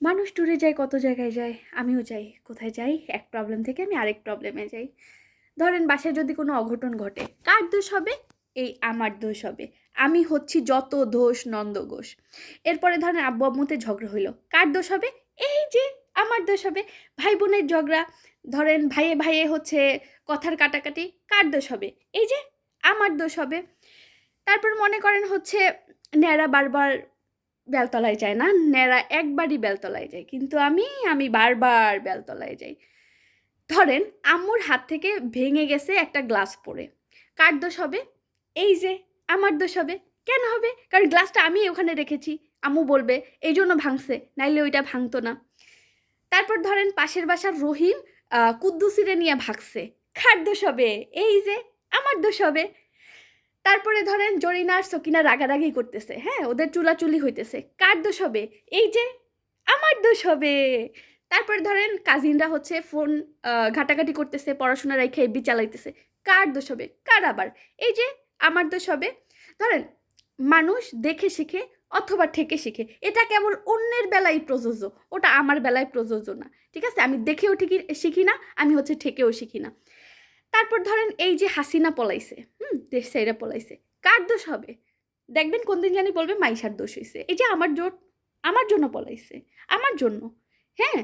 মানুষ ট্যুরে যায়, কত জায়গায় যায়? আমিও যাই। কোথায় যাই? এক প্রবলেম থেকে আমি আরেক প্রবলেমে যাই। ধরেন বাসায় যদি কোনো অঘটন ঘটে, কার দোষ হবে? এই আমার দোষ হবে। আমি হচ্ছি যত দোষ নন্দ ঘোষ। এরপরে ধরেন আব্বু আম্মুতে ঝগড়া হইল, কার দোষ হবে? এই যে আমার দোষ হবে। ভাই বোনের ঝগড়া, ধরেন ভাইয়ে ভাইয়ে হচ্ছে কথার কাটাকাটি, কার দোষ হবে? এই যে আমার দোষ হবে। তারপর মনে করেন হচ্ছে ন্যাড়া বারবার বেলতলায় যায় না, ন্যাড়া একবারই বেলতলায় যায়। কিন্তু আমি আমি বারবার বেলতলায় যাই। ধরেন, আম্মুর হাত থেকে ভেঙে গেছে একটা গ্লাস পড়ে কার দোষ হবে? এই যে, আমার দোষ হবে। কেন হবে? কারণ গ্লাসটা আমি ওখানে রেখেছি। আম্মু বলবে, এই জন্য ভাঙছে, নাইলে ওইটা ভাঙতো না। তারপর ধরেন, পাশের বাসার রহিম কুদ্দুসিরে নিয়ে ভাগছে। কার দোষ হবে? এই যে, আমার দোষ হবে। তারপরে ধরেন জরিনা আর সকিনা রাগারাগি করতেছে হ্যাঁ? ওদের চুলাচুলি হইতেছে। কার দোষ হবে? এই যে আমার দোষ হবে। তারপরে ধরেন কাজিনরা হচ্ছে ফোন ঘাটাঘাটি করতেছে, পড়াশোনা রেখে এবি চালাইতেছে। কার দোষ হবে? কার আবার? এই যে আমার দোষ হবে, ধরেন মানুষ দেখে শিখে অথবা ঠেকে শিখে, এটা কেবল অন্যের বেলায় প্রযোজ্য, ওটা আমার বেলায় প্রযোজ্য না। ঠিক আছে? আমি দেখেও ঠিকই শিখি না, আমি হচ্ছে ঠেকেও শিখি না। তারপর ধরেন এই যে হাসিনা পলাইছে, হুম, দেশ সাইরা পলাইছে, কার দোষ হবে? দেখবেন কোন দিন জানি বলবে মাইশার দোষ হয়েছে এই যে আমার জোট, আমার জন্য পলাইছে, আমার জন্য। হ্যাঁ